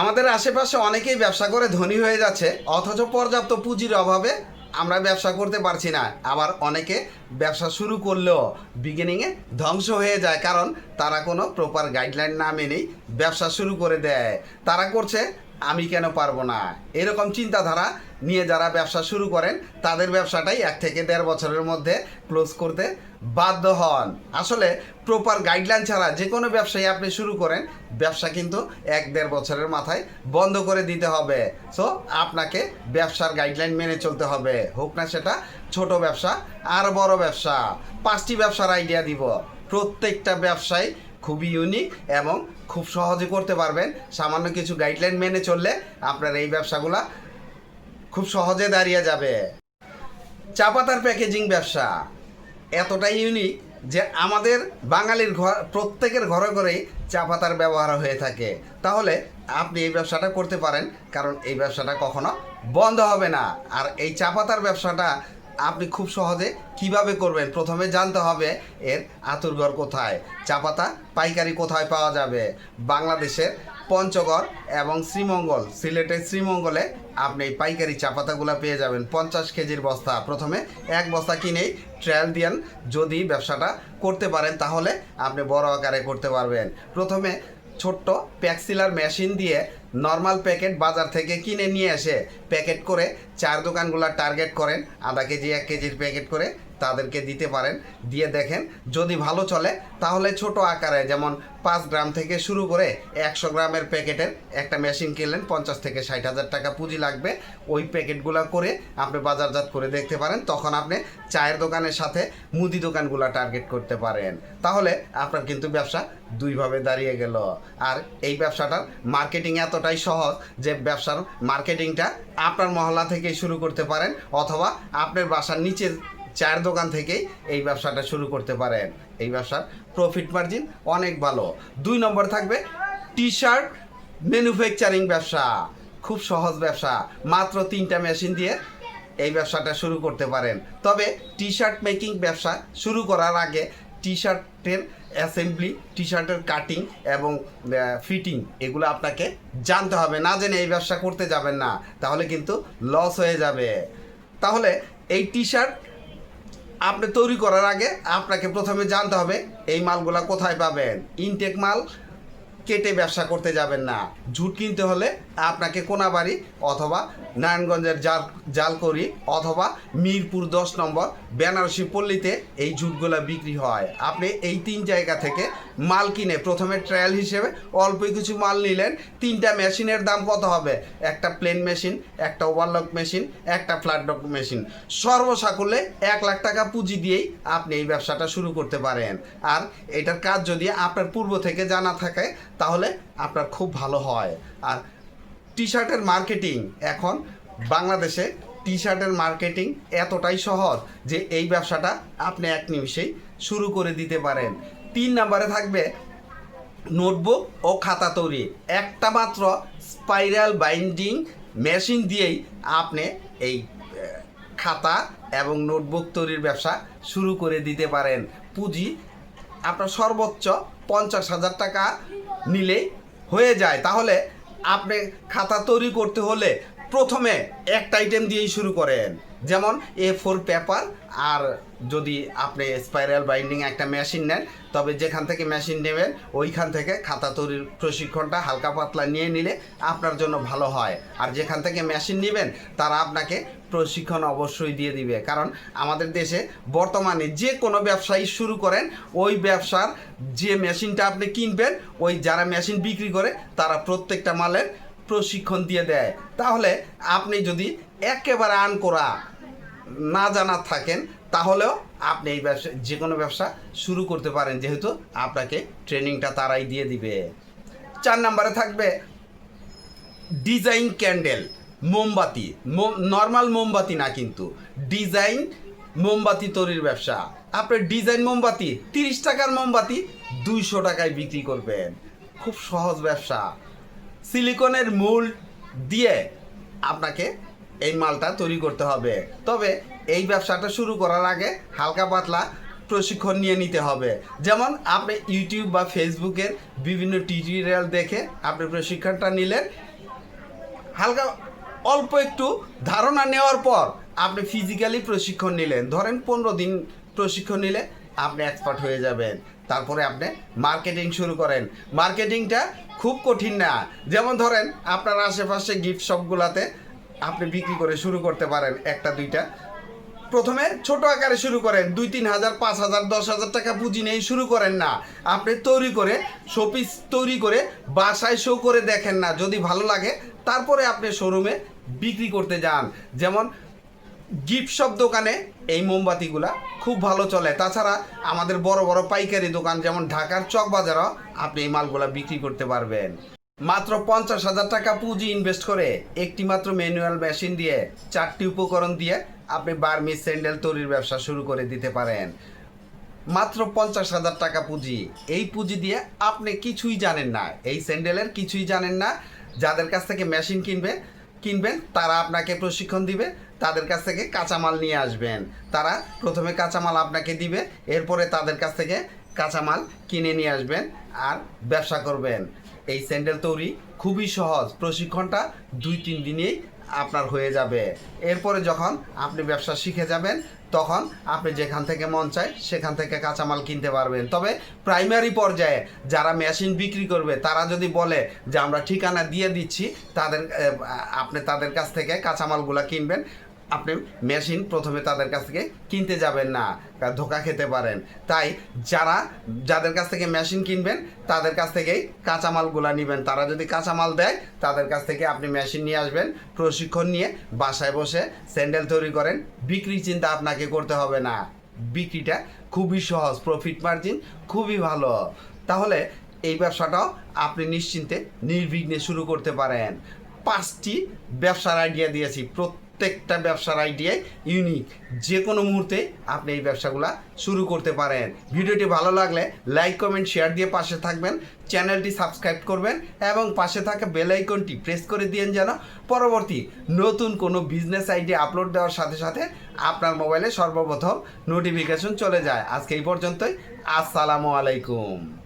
আমাদের আশেপাশে অনেকেই ব্যবসা করে ধনী হয়ে যাচ্ছে, অথচ পর্যাপ্ত পুঁজির অভাবে আমরা ব্যবসা করতে পারছি না। আবার অনেকে ব্যবসা শুরু করলেও বিগিনিংয়ে ধ্বংস হয়ে যায়, কারণ তারা কোনো প্রপার গাইডলাইন না মেনেই ব্যবসা শুরু করে দেয়। তারা করছে, আমি কেন পারব না? এরকম চিন্তাধারা নিয়ে যারা ব্যবসা শুরু করেন, তাদের ব্যবসাটাই এক থেকে দেড় বছরের মধ্যে ক্লোজ করতে বাধ্য হন। আসলে প্রপার গাইডলাইন ছাড়া যে কোনো ব্যবসায়ী আপনি শুরু করেন, ব্যবসা কিন্তু এক দেড় বছরের মাথায় বন্ধ করে দিতে হবে। সো আপনাকে ব্যবসার গাইডলাইন মেনে চলতে হবে। হোক না সেটা ছোট ব্যবসা আর বড় ব্যবসা। পাঁচটি ব্যবসার আইডিয়া দিব। প্রত্যেকটা ব্যবসায় খুবই ইউনিক এবং খুব সহজে করতে পারবেন। সামান্য কিছু গাইডলাইন মেনে চললে আপনার এই ব্যবসাগুলা খুব সহজে দাঁড়িয়ে যাবে। চা পাতার প্যাকেজিং ব্যবসা। এতটাই ইউনিক যে আমাদের বাঙালির ঘর, প্রত্যেকের ঘরে ঘরেই চা পাতার ব্যবহার হয়ে থাকে। তাহলে আপনি এই ব্যবসাটা করতে পারেন, কারণ এই ব্যবসাটা কখনো বন্ধ হবে না। আর এই চা পাতার ব্যবসাটা আপনি খুব সহজে কীভাবে করবেন? প্রথমে জানতে হবে এর আতুরঘর কোথায়? চা পাতা পাইকারি কোথায় পাওয়া যাবে? বাংলাদেশের পঞ্চগড় এবং শ্রীমঙ্গল, সিলেটের শ্রীমঙ্গলে আপনি এই পাইকারি চা পাতাগুলো পেয়ে যাবেন। পঞ্চাশ কেজির বস্তা। প্রথমে এক বস্তা কিনেই ট্রায়াল দিয়ান। যদি ব্যবসাটা করতে পারেন, তাহলে আপনি বড় আকারে করতে পারবেন। প্রথমে ছোট্ট প্যাক্সিলার মেশিন দিয়ে নর্মাল প্যাকেট বাজার থেকে কিনে নিয়ে এসে প্যাকেট করে চার দোকানগুলো টার্গেট করেন, আধা কেজি, এক কেজির প্যাকেট করে তাদেরকে দিতে পারেন। দিয়ে দেখেন, যদি ভালো চলে, তাহলে ছোট আকারে যেমন পাঁচ গ্রাম থেকে শুরু করে একশো গ্রামের প্যাকেটের একটা মেশিন কিনলেন, পঞ্চাশ থেকে ষাট হাজার টাকা পুঁজি লাগবে। ওই প্যাকেটগুলো করে আপনি বাজারজাত করে দেখতে পারেন, তখন আপনি চায়ের দোকানের সাথে মুদি দোকানগুলো টার্গেট করতে পারেন। তাহলে আপনার কিন্তু ব্যবসা দুইভাবে দাঁড়িয়ে গেল। আর এই ব্যবসাটার মার্কেটিং এতটাই সহজ যে ব্যবসার মার্কেটিংটা আপনার মহল্লা থেকেই শুরু করতে পারেন অথবা আপনার বাসার নিচের চায়ের দোকান থেকেই এই ব্যবসাটা শুরু করতে পারেন। এই ব্যবসার প্রফিট মার্জিন অনেক ভালো। দুই নম্বর থাকবে টি শার্ট ম্যানুফ্যাকচারিং ব্যবসা। খুব সহজ ব্যবসা। মাত্র তিনটা মেশিন দিয়ে এই ব্যবসাটা শুরু করতে পারেন। তবে টি শার্ট মেকিং ব্যবসা শুরু করার আগে টি শার্টের অ্যাসেম্বলি টি শার্টের কাটিং এবং ফিটিং এগুলো আপনাকে জানতে হবে। না জেনে এই ব্যবসা করতে যাবেন না, তাহলে কিন্তু লস হয়ে যাবে। তাহলে এই টি শার্ট আপনি তৈরি করার আগে আপনাকে প্রথমে জানতে হবে, এই মালগুলা কোথায় পাবেন? ইনটেক মাল কেটে ব্যবসা করতে যাবেন না। ঝুট কিনতে হলে আপনাকে কোনাবাড়ি অথবা নারায়ণগঞ্জের জাল জালকরি অথবা মিরপুর দশ নম্বর বেনারসি পল্লীতে এই ঝুটগুলা বিক্রি হয়। আপনি এই তিন জায়গা থেকে মাল কিনে প্রথমে ট্রায়াল হিসেবে অল্প কিছু মাল নিলেন, তিনটা মেশিনের দাম কত হবে? একটা প্লেন মেশিন, একটা ওভারলক মেশিন, একটা ফ্ল্যাটডক মেশিন। সর্বসাকুল্যে এক লাখ টাকা পুঁজি দিয়েই আপনি এই ব্যবসাটা শুরু করতে পারেন। আর এটার কাজ যদি আপনার পূর্ব থেকে জানা থাকে, তাহলে আপনার খুব ভালো হয়। আর টি শার্টের মার্কেটিং এখন বাংলাদেশে টি শার্টের মার্কেটিং এতটাই সহজ যে এই ব্যবসাটা আপনি এক নিমিষেই শুরু করে দিতে পারেন। তিন নম্বরে থাকবে নোটবুক ও খাতা তৈরি। একটা মাত্র স্পাইরাল বাইন্ডিং মেশিন দিয়েই আপনি এই খাতা এবং নোটবুক তৈরির ব্যবসা শুরু করে দিতে পারেন। পুঁজি আপনার সর্বোচ্চ পঞ্চাশ হাজার টাকা নিলেই হয়ে যায়। তাহলে আপনি খাতা তৈরি করতে হলে প্রথমে একটা আইটেম দিয়েই শুরু করেন। যেমন এ ফোর পেপার আর যদি আপনি স্পাইরাল বাইন্ডিং একটা মেশিন নেন, তবে যেখান থেকে মেশিন নেবেন, ওইখান থেকে খাতা তৈরির প্রশিক্ষণটা হালকা পাতলা নিয়ে নিলে আপনার জন্য ভালো হয়। আর যেখান থেকে মেশিন নেবেন, তারা আপনাকে প্রশিক্ষণ অবশ্যই দিয়ে দিবে। কারণ আমাদের দেশে বর্তমানে যে কোনো ব্যবসায়ী শুরু করেন, ওই ব্যবসার যে মেশিনটা আপনি কিনবেন, ওই যারা মেশিন বিক্রি করে, তারা প্রত্যেকটা মালের প্রশিক্ষণ দিয়ে দেয়। তাহলে আপনি যদি একেবারে আন করা না জানা থাকেন, তাহলেও আপনি এই ব্যবসা, যে কোনো ব্যবসা শুরু করতে পারেন, যেহেতু আপনাকে ট্রেনিংটা তারাই দিয়ে দিবে। চার নম্বরে থাকবে ডিজাইন ক্যান্ডেল, মোমবাতি নর্মাল মোমবাতি না কিন্তু, ডিজাইন মোমবাতি তৈরির ব্যবসা। আপনার ডিজাইন মোমবাতি, তিরিশ টাকার মোমবাতি দুইশো টাকায় বিক্রি করবেন। খুব সহজ ব্যবসা। সিলিকনের মূল দিয়ে আপনাকে এই মালটা তৈরি করতে হবে। তবে এই ব্যবসাটা শুরু করার আগে হালকা পাতলা প্রশিক্ষণ নিয়ে নিতে হবে। যেমন আপনি ইউটিউব বা ফেসবুকের বিভিন্ন টিউটোরিয়াল দেখে আপনি প্রশিক্ষণটা নিলেন। হালকা অল্প একটু ধারণা নেওয়ার পর আপনি ফিজিক্যালি প্রশিক্ষণ নিলেন। ধরেন পনেরো দিন প্রশিক্ষণ নিলে আপনি এক্সপার্ট হয়ে যাবেন। তারপরে আপনি মার্কেটিং শুরু করেন। মার্কেটিংটা খুব কঠিন না। যেমন ধরেন আপনার আশেপাশে গিফট শপগুলোতে আপনি বিক্রি করে শুরু করতে পারেন একটা, দুইটা। প্রথমে ছোট আকারে শুরু করেন, দুই, তিন হাজার, পাঁচ হাজার, দশ হাজার টাকা পুঁজি নিয়ে শুরু করেন না। আপনি তৈরি করে, শোপিস তৈরি করে বাসায় শো করে দেখেন না, যদি ভালো লাগে, তারপরে আপনি শোরুমে বিক্রি করতে যান। যেমন গিফট শপ দোকানে এই মোমবাতিগুলা খুব ভালো চলে। তাছাড়া আমাদের বড় বড় পাইকারি দোকান, যেমন ঢাকার চক বাজারও আপনি এই মালগুলা বিক্রি করতে পারবেন। মাত্র পঞ্চাশ হাজার টাকা পুঁজি ইনভেস্ট করে একটি মাত্র ম্যানুয়াল মেশিন দিয়ে চারটি উপকরণ দিয়ে আপনি বার্মি স্যান্ডেল তৈরির ব্যবসা শুরু করে দিতে পারেন। মাত্র পঞ্চাশ হাজার টাকা পুঁজি। এই পুঁজি দিয়ে আপনি কিছুই জানেন না। এই স্যান্ডেলের কিছুই জানেন না। যাদের কাছ থেকে মেশিন কিনবে, কিনবেন, তারা আপনাকে প্রশিক্ষণ দিবে, তাদের কাছ থেকে কাঁচামাল নিয়ে আসবেন। তারা প্রথমে কাঁচামাল আপনাকে দিবে, এরপরে তাদের কাছ থেকে কাঁচামাল কিনে নিয়ে আসবেন আর ব্যবসা করবেন। এই স্যান্ডেল তৈরি খুবই সহজ। প্রশিক্ষণটা দুই, তিন দিনেই আপনার হয়ে যাবে। এরপরে যখন আপনি ব্যবসা শিখে যাবেন, তখন আপনি যেখান থেকে মন চায়, সেখান থেকে কাঁচামাল কিনতে পারবেন। তবে প্রাইমারি পর্যায়ে যারা মেশিন বিক্রি করবে, তারা যদি বলে যে, আমরা ঠিকানা দিয়ে দিচ্ছি, তাদের আপনি তাদের কাছ থেকে কাঁচামালগুলো কিনবেন। আপনি মেশিন প্রথমে তাদের কাছ থেকে কিনতে যাবেন না ধোকা খেতে পারেন। তাই যারা, যাদের কাছ থেকে মেশিন কিনবেন, তাদের কাছ থেকেই কাঁচামালগুলো নেবেন। তারা যদি কাঁচামাল দেয়, তাদের কাছ থেকে আপনি মেশিন নিয়ে আসবেন, প্রশিক্ষণ নিয়ে বাসায় বসে স্যান্ডেল তৈরি করেন। বিক্রি চিন্তা আপনাকে করতে হবে না। বিক্রিটা খুবই সহজ প্রফিট মার্জিন খুবই ভালো। তাহলে এই ব্যবসাটাও আপনি নিশ্চিন্তে নির্বিঘ্নে শুরু করতে পারেন। পাঁচটি ব্যবসার আইডিয়া দিয়েছি। প্রত্যেকটা ব্যবসার আইডিয়াই ইউনিক যে কোনো মুহূর্তে আপনি এই ব্যবসাগুলো শুরু করতে পারেন। ভিডিওটি ভালো লাগলে লাইক কমেন্ট শেয়ার দিয়ে পাশে থাকবেন, চ্যানেলটি সাবস্ক্রাইব করবেন এবং পাশে থাকা বেল আইকনটি প্রেস করে দিয়েন যেন পরবর্তী নতুন কোনো বিজনেস আইডিয়া আপলোড দেওয়ার সাথে সাথে আপনার মোবাইলে সর্বপ্রথম নোটিফিকেশন চলে যায়। আজকে এই পর্যন্তই। আসসালামু আলাইকুম।